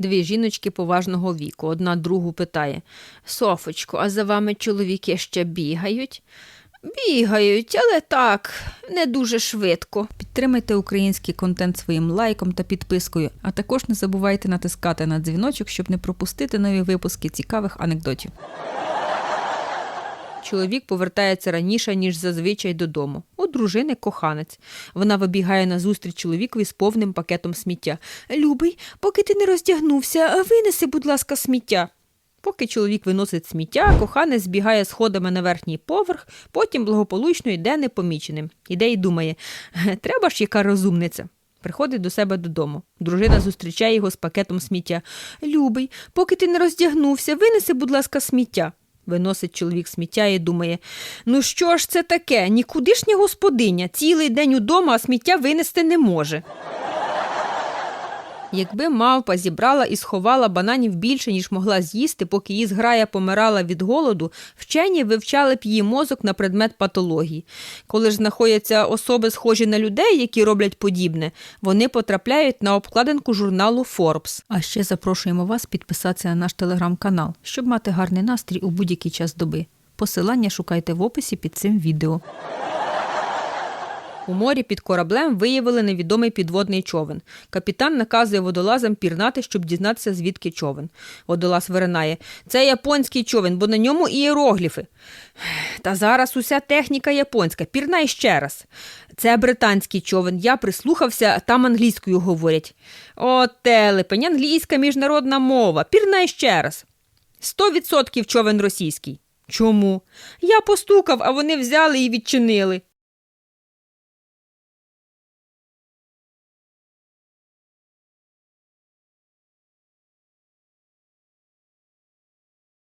Дві жіночки поважного віку. Одна другу питає Софочко, а за вами чоловіки ще бігають? Бігають, але так, не дуже швидко. Підтримайте український контент своїм лайком та підпискою, а також не забувайте натискати на дзвіночок, щоб не пропустити нові випуски цікавих анекдотів. Чоловік повертається раніше, ніж зазвичай додому. Дружини коханець. Вона вибігає на зустріч чоловікові з повним пакетом сміття. Любий, поки ти не роздягнувся, винеси, будь ласка, сміття. Поки чоловік виносить сміття, коханець збігає сходами на верхній поверх, потім благополучно йде непоміченим. Іде і думає: треба ж яка розумниця. Приходить до себе додому. Дружина зустрічає його з пакетом сміття. Любий, поки ти не роздягнувся, винеси, будь ласка, сміття. Виносить чоловік сміття і думає: ну що ж це таке? Нікудишня господиня, цілий день удома, а сміття винести не може. Якби мавпа зібрала і сховала бананів більше, ніж могла з'їсти, поки її зграя помирала від голоду, вчені вивчали б її мозок на предмет патології. Коли ж знаходяться особи, схожі на людей, які роблять подібне, вони потрапляють на обкладинку журналу Forbes. А ще запрошуємо вас підписатися на наш телеграм-канал, щоб мати гарний настрій у будь-який час доби. Посилання шукайте в описі під цим відео. У морі під кораблем виявили невідомий підводний човен. Капітан наказує водолазам пірнати, щоб дізнатися, звідки човен. Водолаз виринає. Це японський човен, бо на ньому ієрогліфи. Та зараз уся техніка японська. Пірнай ще раз. Це британський човен. Я прислухався, там англійською говорять. О, телепень, англійська міжнародна мова. Пірнай ще раз. Сто відсотків човен російський. Чому? Я постукав, а вони взяли і відчинили.